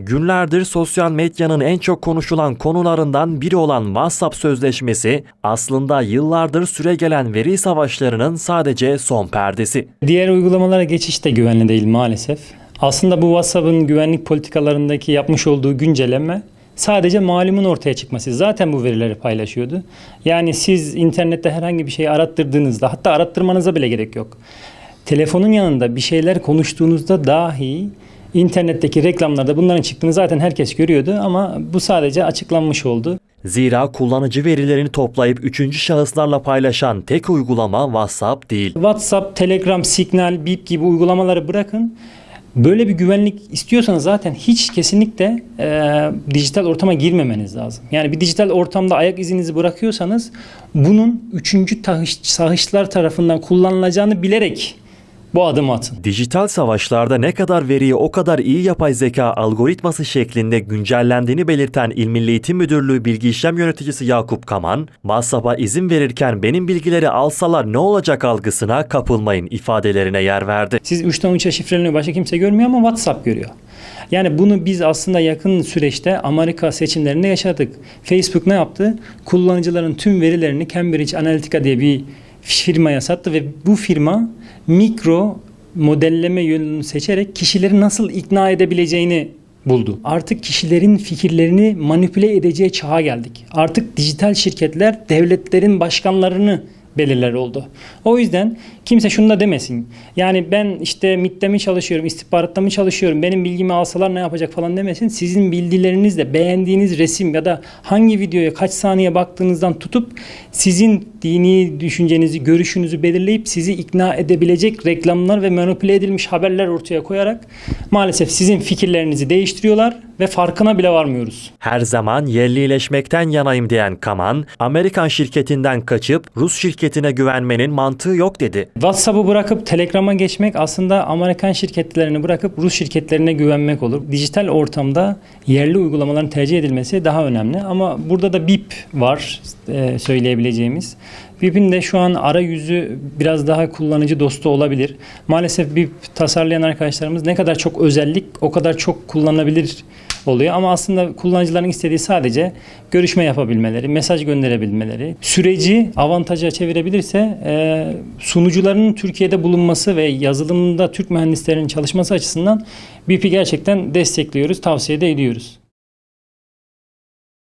Günlerdir sosyal medyanın en çok konuşulan konularından biri olan WhatsApp sözleşmesi aslında yıllardır süregelen veri savaşlarının sadece son perdesi. Diğer uygulamalara geçiş de güvenli değil maalesef. Aslında bu WhatsApp'ın güvenlik politikalarındaki yapmış olduğu güncelleme sadece malumun ortaya çıkması. Zaten bu verileri paylaşıyordu. Yani siz internette herhangi bir şeyi arattırdığınızda hatta arattırmanıza bile gerek yok. Telefonun yanında bir şeyler konuştuğunuzda dahi internetteki reklamlarda bunların çıktığını zaten herkes görüyordu ama bu sadece açıklanmış oldu. Zira kullanıcı verilerini toplayıp üçüncü şahıslarla paylaşan tek uygulama WhatsApp değil. WhatsApp, Telegram, Signal, Bip gibi uygulamaları bırakın. Böyle bir güvenlik istiyorsanız zaten hiç kesinlikle e, dijital ortama girmemeniz lazım. Yani bir dijital ortamda ayak izinizi bırakıyorsanız bunun üçüncü sahışlar tarafından kullanılacağını bilerek bu adımı atın. Dijital savaşlarda ne kadar veriyi o kadar iyi yapay zeka algoritması şeklinde güncellendiğini belirten İl Milli Eğitim Müdürlüğü Bilgi İşlem Yöneticisi Yakup Kaman, WhatsApp'a izin verirken benim bilgileri alsalar ne olacak algısına kapılmayın ifadelerine yer verdi. Siz 3'ten 3'e şifreleniyor başka kimse görmüyor ama WhatsApp görüyor. Yani bunu biz aslında yakın süreçte Amerika seçimlerinde yaşadık. Facebook ne yaptı? Kullanıcıların tüm verilerini Cambridge Analytica diye bir firmaya sattı ve bu firma mikro modelleme yönünü seçerek kişileri nasıl ikna edebileceğini buldu. Artık kişilerin fikirlerini manipüle edeceği çağa geldik. Artık dijital şirketler devletlerin başkanlarını belirler oldu. O yüzden kimse şunu da demesin. Yani ben işte MİT'te mi çalışıyorum, istihbaratta mı çalışıyorum, benim bilgimi alsalar ne yapacak falan demesin. Sizin bildilerinizle beğendiğiniz resim ya da hangi videoya kaç saniye baktığınızdan tutup sizin dini düşüncenizi, görüşünüzü belirleyip sizi ikna edebilecek reklamlar ve manipüle edilmiş haberler ortaya koyarak maalesef sizin fikirlerinizi değiştiriyorlar ve farkına bile varmıyoruz. Her zaman yerlileşmekten yanayım diyen Kaman, Amerikan şirketinden kaçıp Rus şirketine güvenmenin mantığı yok dedi. WhatsApp'ı bırakıp Telegram'a geçmek aslında Amerikan şirketlerini bırakıp Rus şirketlerine güvenmek olur. Dijital ortamda yerli uygulamaların tercih edilmesi daha önemli. Ama burada da BIP var e, söyleyebileceğimiz. BIP'in de şu an arayüzü biraz daha kullanıcı dostu olabilir. Maalesef BIP tasarlayan arkadaşlarımız ne kadar çok özellik o kadar çok kullanılabilir oluyor. Ama aslında kullanıcıların istediği sadece görüşme yapabilmeleri, mesaj gönderebilmeleri. Süreci avantaja çevirebilirse e, sunucuların Türkiye'de bulunması ve yazılımda Türk mühendislerinin çalışması açısından BIP'i gerçekten destekliyoruz, tavsiye de ediyoruz.